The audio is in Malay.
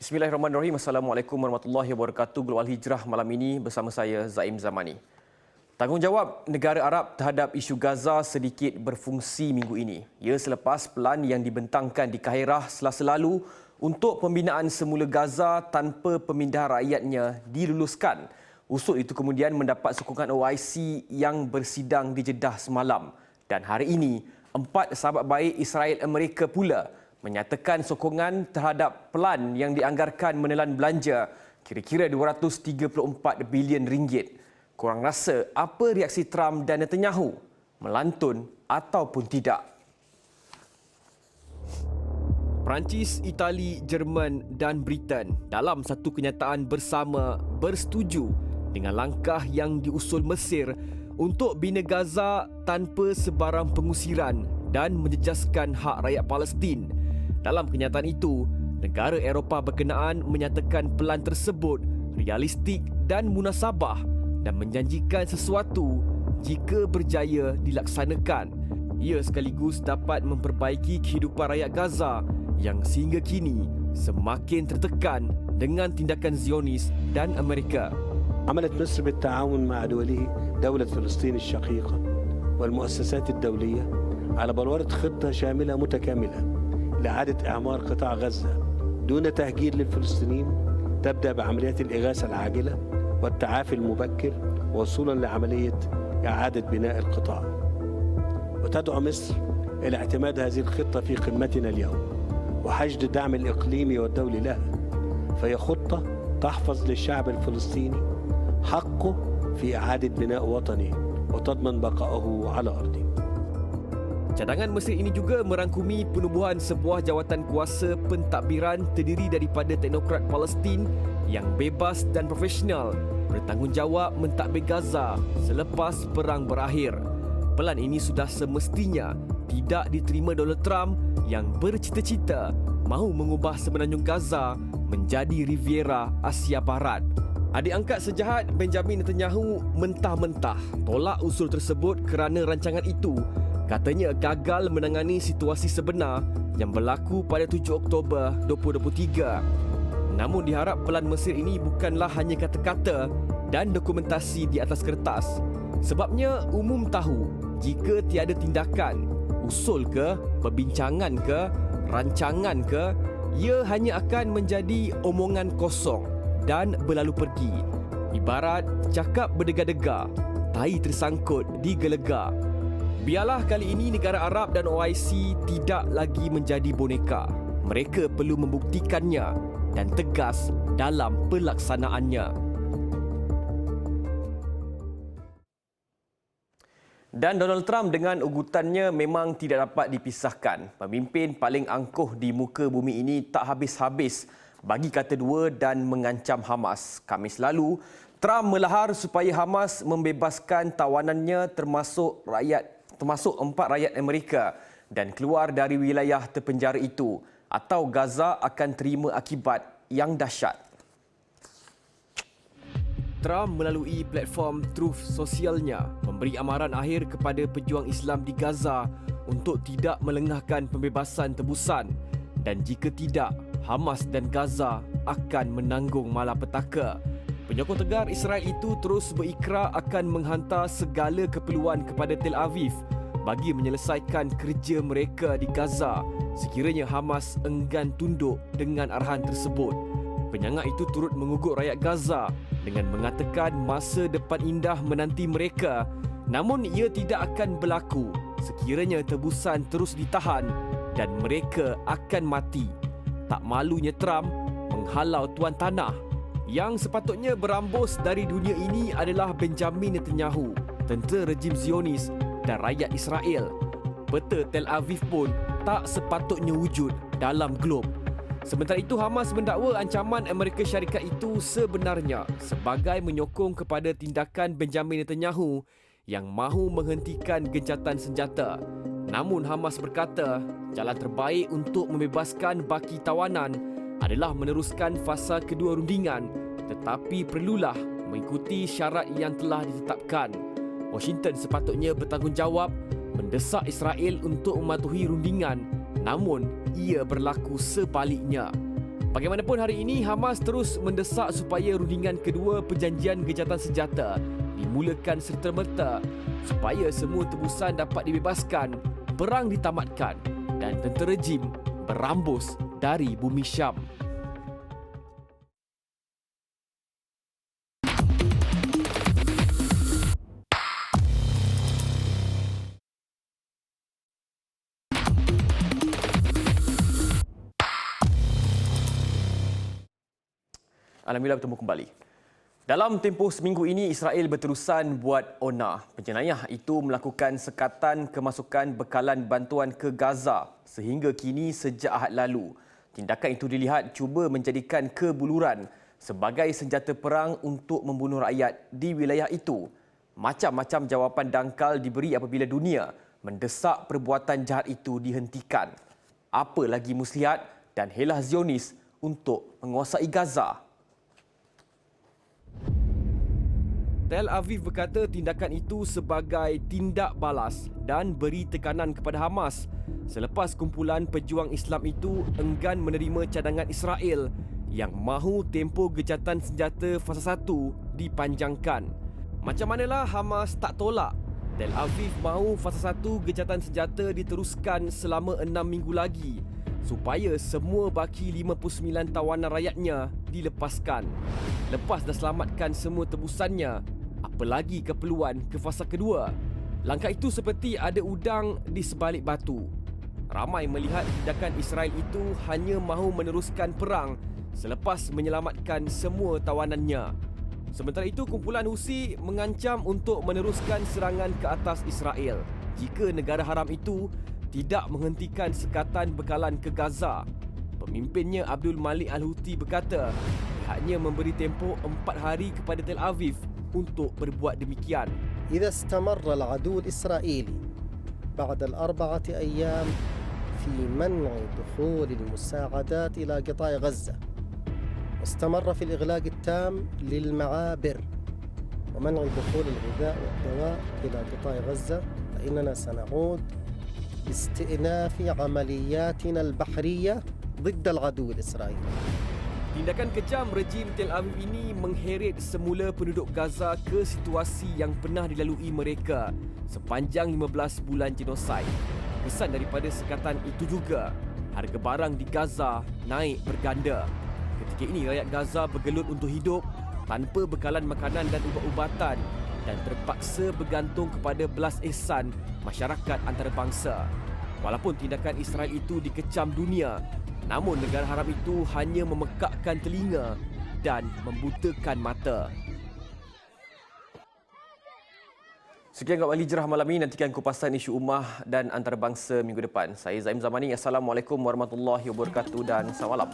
Bismillahirrahmanirrahim. Assalamualaikum warahmatullahi wabarakatuh. Global Hijrah malam ini bersama saya Zaim Zamani. Tanggungjawab negara Arab terhadap isu Gaza sedikit berfungsi minggu ini. Ia selepas pelan yang dibentangkan di Kahirah selasa lalu untuk pembinaan semula Gaza tanpa pemindahan rakyatnya diluluskan. Usul itu kemudian mendapat sokongan OIC yang bersidang di Jeddah semalam. Dan hari ini, empat sahabat baik Israel Amerika pula menyatakan sokongan terhadap pelan yang dianggarkan menelan belanja kira-kira 234 bilion ringgit. Kurang rasa apa reaksi Trump dan Netanyahu? Melantun ataupun tidak? Perancis, Itali, Jerman dan Britain dalam satu kenyataan bersama bersetuju dengan langkah yang diusul Mesir untuk bina Gaza tanpa sebarang pengusiran dan menjejaskan hak rakyat Palestin dalam kenyataan itu, negara Eropah berkenaan menyatakan pelan tersebut realistik dan munasabah dan menjanjikan sesuatu jika berjaya dilaksanakan. Ia sekaligus dapat memperbaiki kehidupan rakyat Gaza yang sehingga kini semakin tertekan dengan tindakan Zionis dan Amerika. عملت مصر بالتعاون مع دوله دولة فلسطين الشقيقة والمؤسسات الدولية على بلورة خطة شاملة متكاملة لإعادة إعمار قطاع غزة دون تهجير للفلسطينيين تبدأ بعمليات الإغاثة العاجلة والتعافي المبكر وصولا لعملية إعادة بناء القطاع. وتدعو مصر إلى اعتماد هذه الخطة في قمتنا اليوم وحشد الدعم الإقليمي والدولي لها. فهي خطة تحفظ للشعب الفلسطيني حقه في إعادة بناء وطنه وتضمن بقائه على أرضه. Cadangan Mesir ini juga merangkumi penubuhan sebuah jawatan kuasa pentadbiran terdiri daripada teknokrat Palestin yang bebas dan profesional bertanggungjawab mentadbir Gaza selepas perang berakhir. Pelan ini sudah semestinya tidak diterima Donald Trump yang bercita-cita mahu mengubah semenanjung Gaza menjadi Riviera Asia Barat. Adik angkat sejahat Benjamin Netanyahu mentah-mentah tolak usul tersebut kerana rancangan itu katanya gagal menangani situasi sebenar yang berlaku pada 7 Oktober 2023. Namun diharap pelan Mesir ini bukanlah hanya kata-kata dan dokumentasi di atas kertas. Sebabnya umum tahu jika tiada tindakan, usul ke, perbincangan ke, rancangan ke, ia hanya akan menjadi omongan kosong dan berlalu pergi. Ibarat cakap berdega-dega, tai tersangkut di gelega. Biarlah kali ini negara Arab dan OIC tidak lagi menjadi boneka. Mereka perlu membuktikannya dan tegas dalam pelaksanaannya. Dan Donald Trump dengan ugutannya memang tidak dapat dipisahkan. Pemimpin paling angkuh di muka bumi ini tak habis-habis bagi kata dua dan mengancam Hamas. Kamis lalu, Trump melahar supaya Hamas membebaskan tawanannya termasuk rakyat termasuk empat rakyat Amerika dan keluar dari wilayah terpenjara itu atau Gaza akan terima akibat yang dahsyat. Trump melalui platform Truth Sosialnya memberi amaran akhir kepada pejuang Islam di Gaza untuk tidak melengahkan pembebasan tebusan dan jika tidak, Hamas dan Gaza akan menanggung malapetaka. Penyokong tegar Israel itu terus berikrar akan menghantar segala keperluan kepada Tel Aviv bagi menyelesaikan kerja mereka di Gaza sekiranya Hamas enggan tunduk dengan arahan tersebut. Penyangga itu turut mengugut rakyat Gaza dengan mengatakan masa depan indah menanti mereka namun ia tidak akan berlaku sekiranya tebusan terus ditahan dan mereka akan mati. Tak malunya Trump menghalau tuan tanah yang sepatutnya berambus dari dunia ini adalah Benjamin Netanyahu, tentera rejim Zionis dan rakyat Israel. Peta Tel Aviv pun tak sepatutnya wujud dalam glob. Sementara itu Hamas mendakwa ancaman Amerika Syarikat itu sebenarnya sebagai menyokong kepada tindakan Benjamin Netanyahu yang mahu menghentikan gencatan senjata. Namun Hamas berkata jalan terbaik untuk membebaskan baki tawanan adalah meneruskan fasa kedua rundingan tetapi perlulah mengikuti syarat yang telah ditetapkan. Washington sepatutnya bertanggungjawab mendesak Israel untuk mematuhi rundingan namun ia berlaku sebaliknya. Bagaimanapun hari ini Hamas terus mendesak supaya rundingan kedua perjanjian gejatan senjata dimulakan serta-merta supaya semua tebusan dapat dibebaskan, perang ditamatkan dan tentera rejim berambus dari bumi Syam. Alhamdulillah bertemu kembali. Dalam tempoh seminggu ini, Israel berterusan buat ona. Penjenayah itu melakukan sekatan kemasukan bekalan bantuan ke Gaza sehingga kini sejak Ahad lalu. Tindakan itu dilihat cuba menjadikan kebuluran sebagai senjata perang untuk membunuh rakyat di wilayah itu. Macam-macam jawapan dangkal diberi apabila dunia mendesak perbuatan jahat itu dihentikan. Apa lagi muslihat dan helah Zionis untuk menguasai Gaza? Tel Aviv berkata tindakan itu sebagai tindak balas dan beri tekanan kepada Hamas selepas kumpulan pejuang Islam itu enggan menerima cadangan Israel yang mahu tempoh gejatan senjata fasa 1 dipanjangkan. Macam manalah Hamas tak tolak. Tel Aviv mahu fasa 1 gejatan senjata diteruskan selama 6 minggu lagi supaya semua baki 59 tawanan rakyatnya dilepaskan. Lepas dah selamatkan semua tebusannya, apalagi keperluan ke fasa kedua. Langkah itu seperti ada udang di sebalik batu. Ramai melihat tindakan Israel itu hanya mahu meneruskan perang selepas menyelamatkan semua tawanannya. Sementara itu, kumpulan Husi mengancam untuk meneruskan serangan ke atas Israel jika negara haram itu tidak menghentikan sekatan bekalan ke Gaza. Pemimpinnya Abdul Malik Al-Houthi berkata pihaknya memberi tempoh empat hari kepada Tel Aviv untuk berbuat demikian. إذا استمر العدو الإسرائيلي بعد الأربعة أيام في منع دخول المساعدات إلى قطاع غزة واستمر في الإغلاق التام للمعابر ومنع دخول الغذاء والدواء إلى قطاع غزة فإننا سنعود باستئناف عملياتنا البحرية ضد العدو الإسرائيلي Tindakan kejam rejim Tel Aviv ini mengheret semula penduduk Gaza ke situasi yang pernah dilalui mereka sepanjang 15 bulan genosid. Kesan daripada sekatan itu juga, harga barang di Gaza naik berganda. Ketika ini rakyat Gaza bergelut untuk hidup tanpa bekalan makanan dan ubat-ubatan dan terpaksa bergantung kepada belas ihsan masyarakat antarabangsa. Walaupun tindakan Israel itu dikecam dunia, Namun negara haram itu hanya memekakkan telinga dan membutakan mata. Sekian Kak Wali Jerah malam ini. Nantikan kupasan isu umah dan antarabangsa minggu depan. Saya Zaim Zamani. Assalamualaikum warahmatullahi wabarakatuh dan salam.